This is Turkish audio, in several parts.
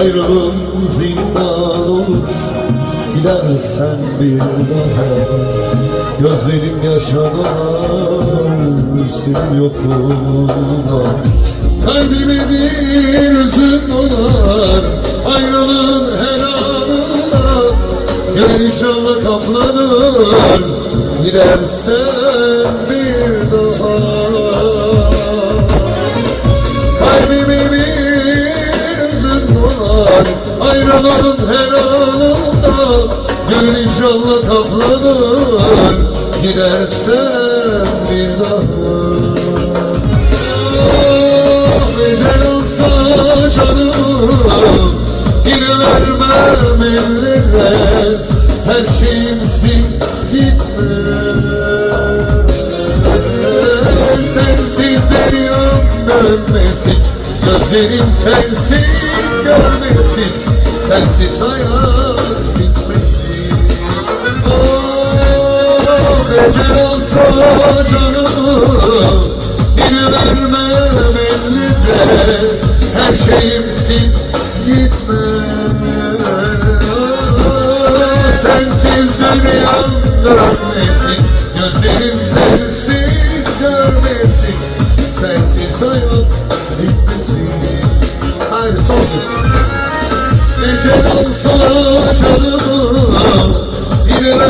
Ayrılığın zindan olur. Gidersen bir daha. Gözlerim yaşanar Senin yokluğuna Kalbime bir üzüm dolar. Ayrılığın her anına. Gönül inşallah kaplanır. Gidersen Ayrılığın her anında Gönül inşallah kaplanır. Gidersen bir daha. Ah ecel olsa canım Yine vermem ellere. Her şeyimsin gitme Sensiz veriyorum dönmesin Gözlerim sensiz görmesin Sensiz hayat bitmesin Oh ecel olsa canım Yine vermem ellere Her şeyimsin gitme Sensiz dünyam dönmesin Gözlerim Ecel olsa canım Yine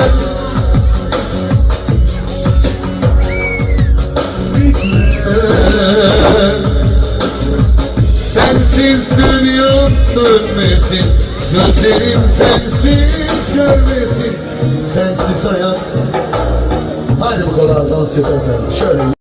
Sensiz dünya dönmesin. Gözlerim sensiz görmesin. Sensiz hayat. Haydi bu kadar dans et efendim Şöyle